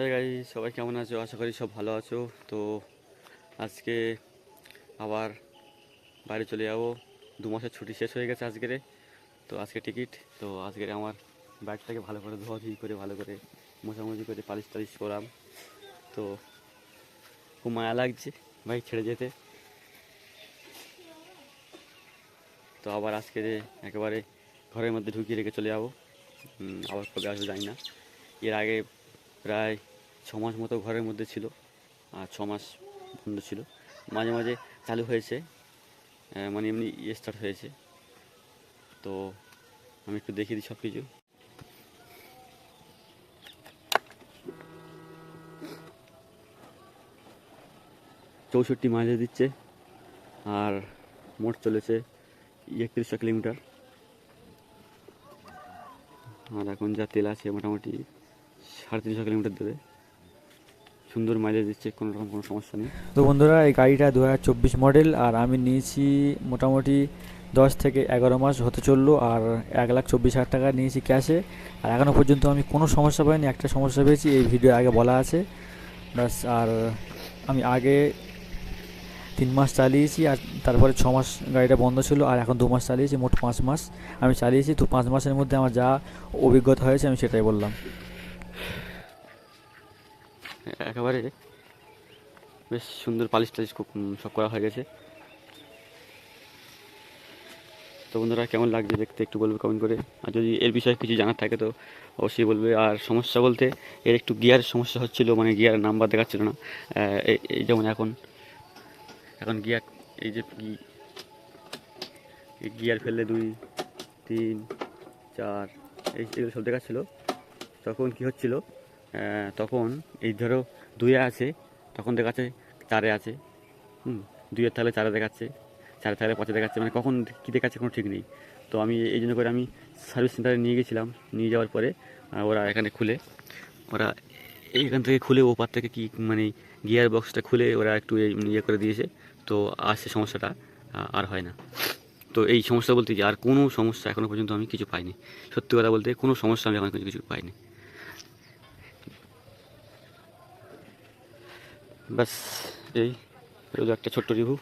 হ্যাঁ গাই সবাই কেমন আছো? আশা করি সব ভালো আছো। তো আজকে আবার বাইরে চলে যাব। দু মাসের ছুটি শেষ হয়ে গেছে আজকেরে। তো আজকে টিকিট। তো আজকের আমার বাইকটাকে ভালো করে ধোয়াধুয়ি করে, ভালো করে মোছামুছি করে, পালিশ টালিশ করাম। তো খুব মায়া লাগছে বাইক ছেড়ে যেতে। তো আবার আজকে একেবারে ঘরের মধ্যে ঢুকিয়ে রেখে চলে যাব। আবার কবে আসবে জানি না। এর আগে প্রায় ছ মাস মতো ঘরের মধ্যে ছিল, আর ছ মাস বন্ধ ছিল। মাঝে মাঝে চালু হয়েছে মানে এমনি স্টার্ট হয়েছে। তো আমি একটু দেখিয়ে দিই সব কিছু চৌষট্টি মাইলেজ দিচ্ছে, আর মোট চলেছে একত্রিশশো কিলোমিটার। আর এখন যা তেল আছে, মোটামুটি সাড়ে তিনশো কিলোমিটার দেবে। সুন্দর মাইলেজ দিচ্ছে, কোনো রকম কোনো সমস্যা নেই। তো বন্ধুরা, এই গাড়িটা দু হাজার চব্বিশ মডেল আর আমি নিয়েছি মোটামুটি দশ থেকে এগারো মাস হতে চলল, আর এক লাখ চব্বিশ হাজার টাকা নিয়েছি ক্যাশে আর এখনও পর্যন্ত আমি কোনো সমস্যা পাইনি, একটা সমস্যা পেয়েছি, এই ভিডিও আগে বলা আছে। ব্যাস, আর আমি আগে তিন মাস চালিয়েছি, আর তারপরে ছ মাস গাড়িটা বন্ধ ছিল, আর এখন দু মাস চালিয়েছি, মোট পাঁচ মাস। আমি চালিয়েছি, তো পাঁচ মাসের মধ্যে আমার যা অভিজ্ঞতা হয়েছে, আমি সেটাই বললাম। একেবারে বেশ সুন্দর পালিশ টালিশ সব করা হয়ে গেছে। তো বন্ধুরা, কেমন লাগছে দেখতে একটু বলবে কমেন্ট করে। আর যদি এর বিষয়ে কিছু জানার থাকে তো অবশ্যই বলবে। আর সমস্যা বলতে এর একটু গিয়ারের সমস্যা হচ্ছিল মানে গিয়ারের নাম্বার দেখাচ্ছিল না। এই- যেমন এখন এখন গিয়ার এই যে গিয়ার ফেললে দুই, তিন, চার, এই, এগুলো সব দেখাচ্ছিল। তখন কি হচ্ছিল? তখন এই ধরো দুয়ে আছে, তখন দেখাচ্ছে চারে আছে, হুম দুইয়ের তাহলে চারে দেখাচ্ছে, চারে তাহলে পাঁচে দেখাচ্ছে মানে কখন কী দেখাচ্ছে কোনো ঠিক নেই। তো আমি এই জন্য করে আমি সার্ভিস সেন্টারে নিয়ে গেছিলাম, নিয়ে যাওয়ার পরে ওরা এখানে খুলে, ওরা এইখান থেকে খুলে ওপার থেকে কি মানে গিয়ার বক্সটা খুলে ওরা একটু ইয়ে করে দিয়েছে, তো আর সে সমস্যাটা আর হয় না। তো এই সমস্যা বলতে কি, আর কোনো সমস্যা এখনও পর্যন্ত আমি কিছু পাইনি। সত্যি কথা বলতে কোনো সমস্যা আমি এখন কিছু পাইনি। ব্যাস এই হলো একটা ছোট্ট রিভিউ